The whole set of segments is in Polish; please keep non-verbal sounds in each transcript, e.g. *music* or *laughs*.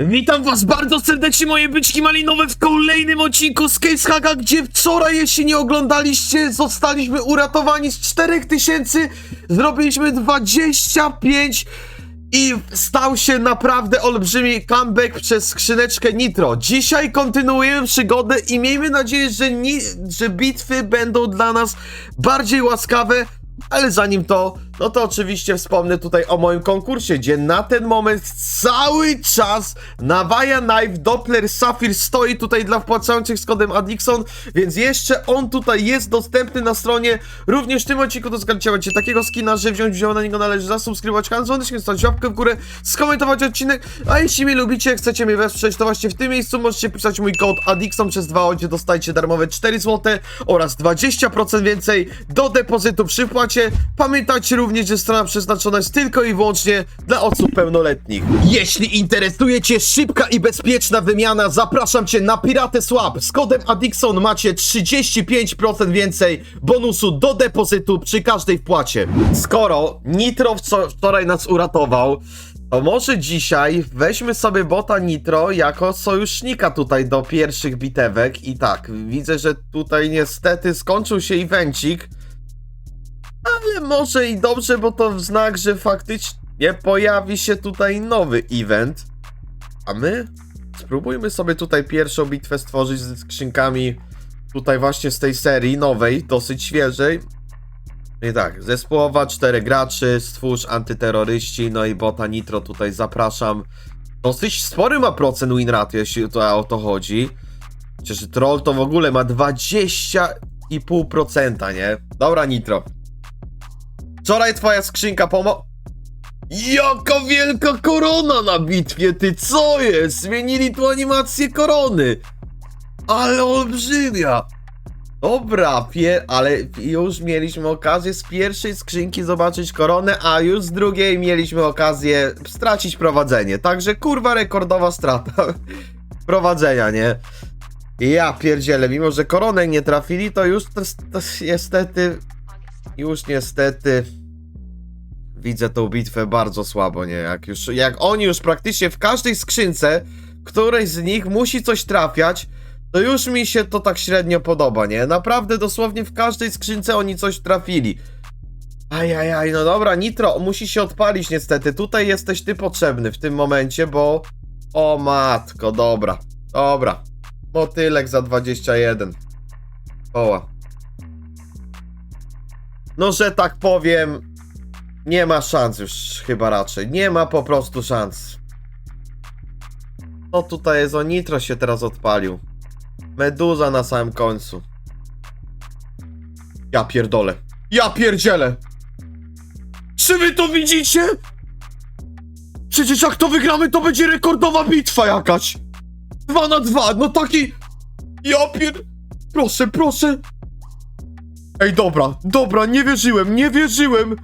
Witam was bardzo serdecznie moje byczki malinowe w kolejnym odcinku z Case Hacka, gdzie wczoraj jeśli nie oglądaliście zostaliśmy uratowani z 4000 zrobiliśmy 25 i stał się naprawdę olbrzymi comeback przez skrzyneczkę Nitro. Dzisiaj kontynuujemy przygodę i miejmy nadzieję, że, że bitwy będą dla nas bardziej łaskawe, ale zanim to, no to oczywiście wspomnę tutaj o moim konkursie, gdzie na ten moment cały czas Nawaya Knife Doppler Sapphire stoi tutaj dla wpłacających z kodem Adixon, więc jeszcze on tutaj jest dostępny na stronie. Również w tym odcinku macie takiego skina, że wziąć wziął na niego należy zasubskrybować kanał, dzwoneczkiem, zostawić łapkę w górę, skomentować odcinek, a jeśli mnie lubicie, chcecie mnie wesprzeć, to właśnie w tym miejscu możecie pisać mój kod Adixon przez 2 gdzie dostajecie darmowe 4 zł oraz 20% więcej do depozytu przy wpłacie. Pamiętajcie również, że strona przeznaczona jest tylko i wyłącznie dla osób pełnoletnich. Jeśli interesuje Cię szybka i bezpieczna wymiana, zapraszam Cię na Piratę Swap. Z kodem Adixon macie 35% więcej bonusu do depozytu przy każdej wpłacie. Skoro Nitro wczoraj nas uratował, to może dzisiaj weźmy sobie bota Nitro jako sojusznika tutaj do pierwszych bitewek. I tak, widzę, że tutaj niestety skończył się evencik. Ale może i dobrze, bo to znak, że faktycznie pojawi się tutaj nowy event. A my spróbujmy sobie tutaj pierwszą bitwę stworzyć ze skrzynkami tutaj właśnie z tej serii nowej, dosyć świeżej. I tak, zespołowa, cztery graczy, stwórz, antyterroryści, no i bota Nitro tutaj zapraszam. Dosyć spory ma procent win rate, jeśli to o to chodzi. Przecież troll to w ogóle ma 20,5%, nie? Dobra Nitro. Wczoraj twoja skrzynka pomo... Jaka wielka korona na bitwie, ty co jest? Zmienili tu animację korony. Ale olbrzymia. Dobra, pie... ale już mieliśmy okazję z pierwszej skrzynki zobaczyć koronę, a już z drugiej mieliśmy okazję stracić prowadzenie. Także kurwa rekordowa strata *laughs* prowadzenia, nie? Ja pierdzielę, mimo że koronę nie trafili, to już niestety, już niestety widzę tą bitwę bardzo słabo, nie? Jak już, jak oni już praktycznie w każdej skrzynce, którejś z nich musi coś trafiać, to już mi się to tak średnio podoba, nie? Naprawdę dosłownie w każdej skrzynce oni coś trafili. Ajajaj, no dobra, Nitro, musi się odpalić niestety. Tutaj jesteś ty potrzebny w tym momencie, bo... O matko, dobra, dobra. Motylek za 21. Oła. No, że tak powiem, nie ma szans już chyba raczej. Nie ma po prostu szans. No tutaj jest o Nitro się teraz odpalił. Meduza na samym końcu. Ja pierdolę. Ja pierdzielę. Czy wy to widzicie? Przecież jak to wygramy, to będzie rekordowa bitwa jakaś. Dwa na dwa, no taki... Ja pier... Proszę, proszę. Ej, dobra, dobra, nie wierzyłem, nie wierzyłem.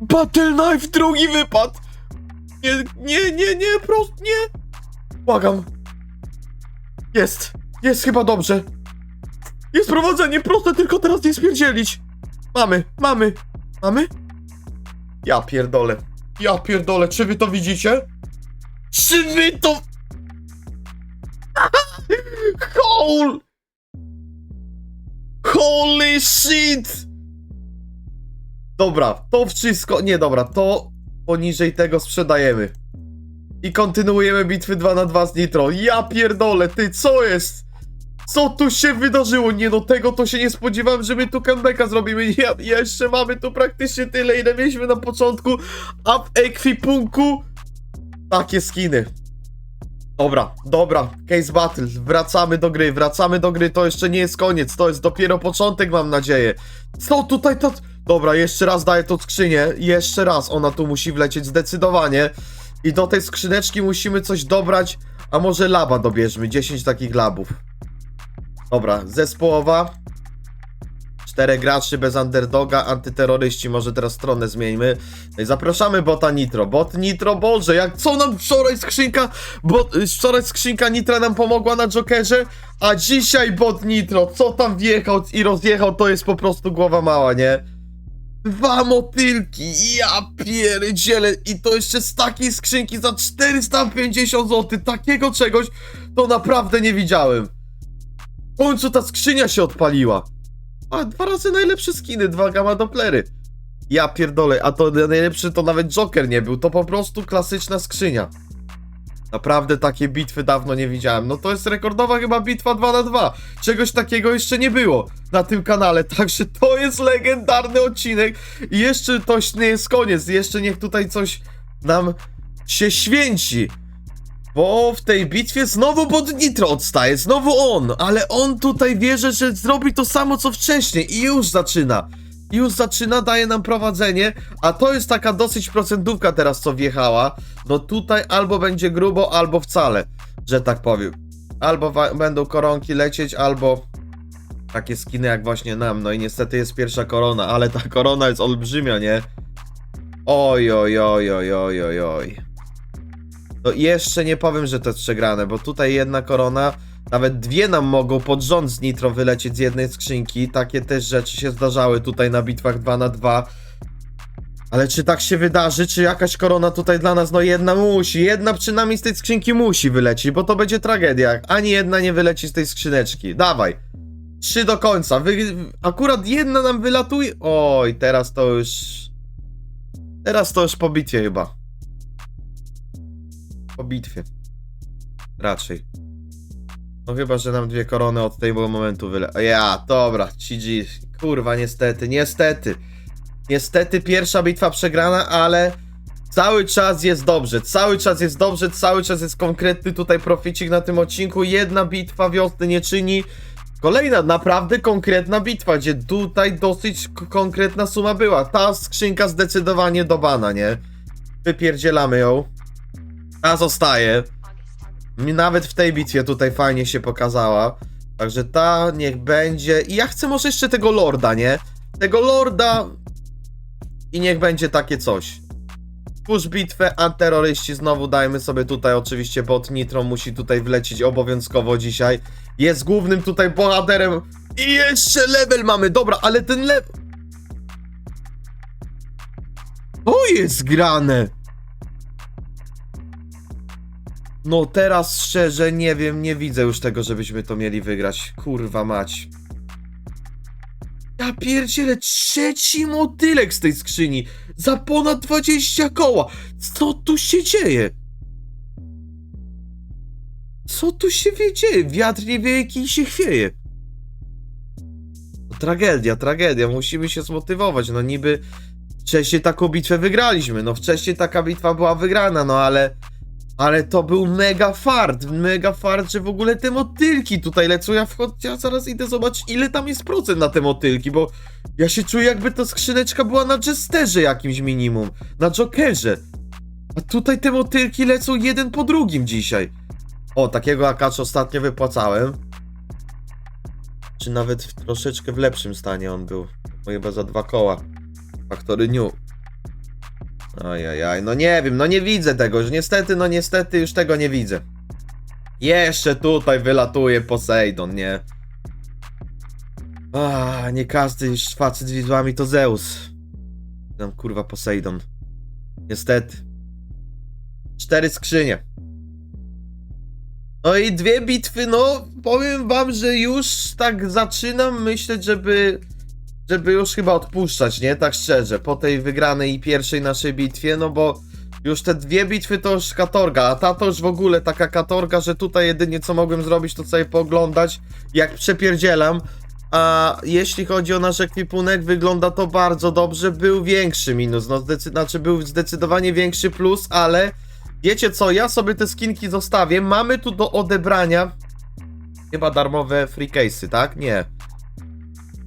Battle Knife, drugi wypad. Nie, nie, nie, nie, prost, nie. Błagam. Jest, jest chyba dobrze. Jest prowadzenie, proste, tylko teraz nie spierdzielić. Mamy, mamy, mamy? Ja pierdolę. Ja pierdolę, czy wy to widzicie? Czy wy to... *laughs* Hol... Holy shit! Dobra, to wszystko... Nie, dobra, to poniżej tego sprzedajemy. I kontynuujemy bitwy 2 na 2 z Nitro. Ja pierdolę, ty, co jest? Co tu się wydarzyło? Nie no, tego to się nie spodziewałem, że my tu comebacka zrobimy. Ja, jeszcze mamy tu praktycznie tyle, ile mieliśmy na początku, a w ekwipunku takie skiny. Dobra, dobra, Case Battle, wracamy do gry, wracamy do gry, to jeszcze nie jest koniec, to jest dopiero początek, mam nadzieję. Co tutaj to... Dobra, jeszcze raz daję tą skrzynię, jeszcze raz, ona tu musi wlecieć zdecydowanie. I do tej skrzyneczki musimy coś dobrać, a może laba dobierzmy, 10 takich labów. Dobra, zespołowa. Czterech graczy bez underdoga, antyterroryści, może teraz stronę zmieńmy. Zapraszamy bota Nitro. Bot Nitro, Boże, jak co nam wczoraj skrzynka, bo y, wczoraj skrzynka Nitra nam pomogła na Jokerze, a dzisiaj bot Nitro, co tam wjechał i rozjechał, to jest po prostu głowa mała, nie? Dwa motylki, ja pierdzielę i to jeszcze z takiej skrzynki za 450 zł, takiego czegoś to naprawdę nie widziałem. W końcu ta skrzynia się odpaliła. A, dwa razy najlepsze skiny, dwa gamma doplery. Ja pierdolę, a to najlepszy to nawet Joker nie był, to po prostu klasyczna skrzynia. Naprawdę takie bitwy dawno nie widziałem. No to jest rekordowa chyba bitwa 2 na 2. Czegoś takiego jeszcze nie było na tym kanale, *laughs* także to jest legendarny odcinek. I jeszcze to nie jest koniec, jeszcze niech tutaj coś nam się święci. Bo w tej bitwie znowu pod Nitro odstaje, znowu on, ale on tutaj wierzy, że zrobi to samo co wcześniej i już zaczyna. Już zaczyna, daje nam prowadzenie, a to jest taka dosyć procentówka teraz, co wjechała. No tutaj albo będzie grubo, albo wcale, że tak powiem. Albo będą koronki lecieć, albo takie skiny jak właśnie nam. No i niestety jest pierwsza korona, ale ta korona jest olbrzymia, nie? Oj, oj, oj, oj, oj, oj, oj. No jeszcze nie powiem, że to przegrane, bo tutaj jedna korona, nawet dwie nam mogą pod rząd z nitro wylecieć z jednej skrzynki. Takie też rzeczy się zdarzały tutaj na bitwach 2 na 2 Ale czy tak się wydarzy, czy jakaś korona tutaj dla nas, no jedna musi, jedna przynajmniej z tej skrzynki musi wylecieć, bo to będzie tragedia, ani jedna nie wyleci z tej skrzyneczki. Dawaj. Trzy do końca. Wy... Akurat jedna nam wylatuje. Oj, teraz to już... Teraz to już po bitwie chyba. Po bitwie. Raczej. No chyba, że nam dwie korony od tego momentu wyle... Ja, dobra, GG. Kurwa, niestety, niestety. Niestety pierwsza bitwa przegrana, ale cały czas jest dobrze, cały czas jest dobrze, cały czas jest konkretny tutaj proficik na tym odcinku. Jedna bitwa wiosny nie czyni. Kolejna naprawdę konkretna bitwa, gdzie tutaj dosyć konkretna suma była. Ta skrzynka zdecydowanie do bana, nie? Wypierdzielamy ją. Ta zostaje. Nawet w tej bitwie tutaj fajnie się pokazała. Także ta niech będzie. I ja chcę może jeszcze tego lorda, nie? Tego lorda. I niech będzie takie coś. Push bitwę, antyterroryści znowu dajmy sobie tutaj oczywiście bot Nitro musi tutaj wlecieć obowiązkowo dzisiaj. Jest głównym tutaj bohaterem i jeszcze level mamy, dobra, ale ten level... To jest grane! No teraz szczerze nie wiem, nie widzę już tego, żebyśmy to mieli wygrać. Kurwa mać. Ja pierdzielę, trzeci motylek z tej skrzyni. Za ponad 20 koła. Co tu się dzieje? Co tu się wie- dzieje? Wiatr nie wie, jaki się chwieje. No, tragedia, tragedia. Musimy się zmotywować. No niby wcześniej taką bitwę wygraliśmy. No wcześniej taka bitwa była wygrana, no ale... Ale to był mega fart, mega fart, że w ogóle te motylki tutaj lecą. Ja wchodzę, ja zaraz idę zobaczyć, ile tam jest procent na te motylki, bo ja się czuję, jakby ta skrzyneczka była na Jesterze jakimś minimum, na Jokerze. A tutaj te motylki lecą jeden po drugim dzisiaj. O, takiego akacza ostatnio wypłacałem. Czy nawet w troszeczkę w lepszym stanie on był. Bo chyba za dwa koła. Factory New. Ajajaj, no nie wiem, no nie widzę tego, że niestety, no niestety już tego nie widzę. Jeszcze tutaj wylatuje Poseidon, nie? A, nie każdy facet z widłami to Zeus. Tam kurwa Poseidon. Niestety. Cztery skrzynie. No i dwie bitwy, no powiem wam, że już tak zaczynam myśleć, żeby żeby już chyba odpuszczać, nie? Tak szczerze, po tej wygranej i pierwszej naszej bitwie, no bo już te dwie bitwy to już katorga, a ta to już w ogóle taka katorga, że tutaj jedynie co mogłem zrobić to sobie pooglądać, jak przepierdzielam, a jeśli chodzi o nasz ekwipunek, wygląda to bardzo dobrze, był większy minus, no znaczy był zdecydowanie większy plus, ale wiecie co, ja sobie te skinki zostawię, mamy tu do odebrania chyba darmowe free case'y, tak? Nie.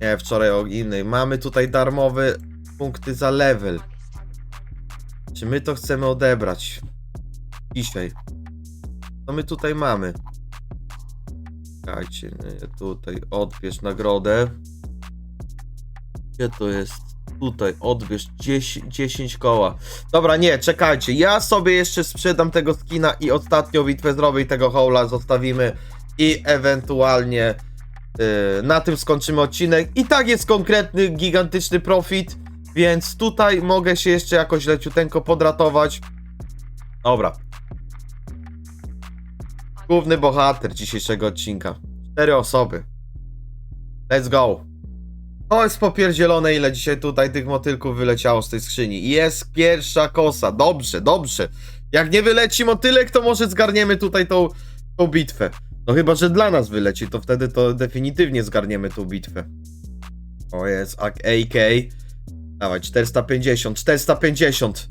Nie, wczoraj o innej. Mamy tutaj darmowe punkty za level. Czy my to chcemy odebrać? Dzisiaj. Co my tutaj mamy? Czekajcie, tutaj odbierz nagrodę. Gdzie to jest? Tutaj odbierz 10, 10 koła. Dobra, nie, czekajcie. Ja sobie jeszcze sprzedam tego skina i ostatnią bitwę zrobię i tego hola zostawimy i ewentualnie na tym skończymy odcinek. I tak jest konkretny, gigantyczny profit. Więc tutaj mogę się jeszcze jakoś leciuteńko podratować. Dobra. Główny bohater dzisiejszego odcinka. Cztery osoby. Let's go. To jest popierdzielone, ile dzisiaj tutaj tych motylków wyleciało z tej skrzyni. Jest pierwsza kosa. Dobrze, dobrze. Jak nie wyleci motylek, to może zgarniemy tutaj tą, tą bitwę. No chyba, że dla nas wyleci, to wtedy to definitywnie zgarniemy tą bitwę. O jest, AK. Dawaj, 450, 450.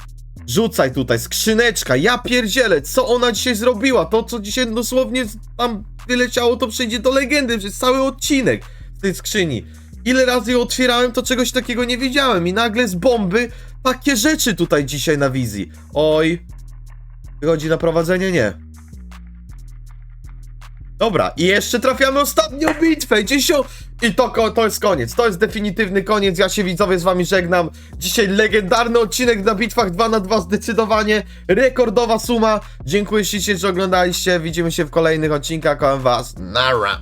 Rzucaj tutaj, skrzyneczka, ja pierdzielę, co ona dzisiaj zrobiła? To, co dzisiaj dosłownie tam wyleciało, to przejdzie do legendy przez cały odcinek z tej skrzyni. Ile razy ją otwierałem, to czegoś takiego nie widziałem i nagle z bomby takie rzeczy tutaj dzisiaj na wizji. Oj, wychodzi na prowadzenie? Nie. Dobra, i jeszcze trafiamy ostatnią bitwę, dziesią... I to, to jest koniec, to jest definitywny koniec, ja się widzowie z wami żegnam. Dzisiaj legendarny odcinek na bitwach 2 na 2 zdecydowanie, rekordowa suma. Dziękuję ślicznie, że oglądaliście, widzimy się w kolejnych odcinkach, kocham was, nara.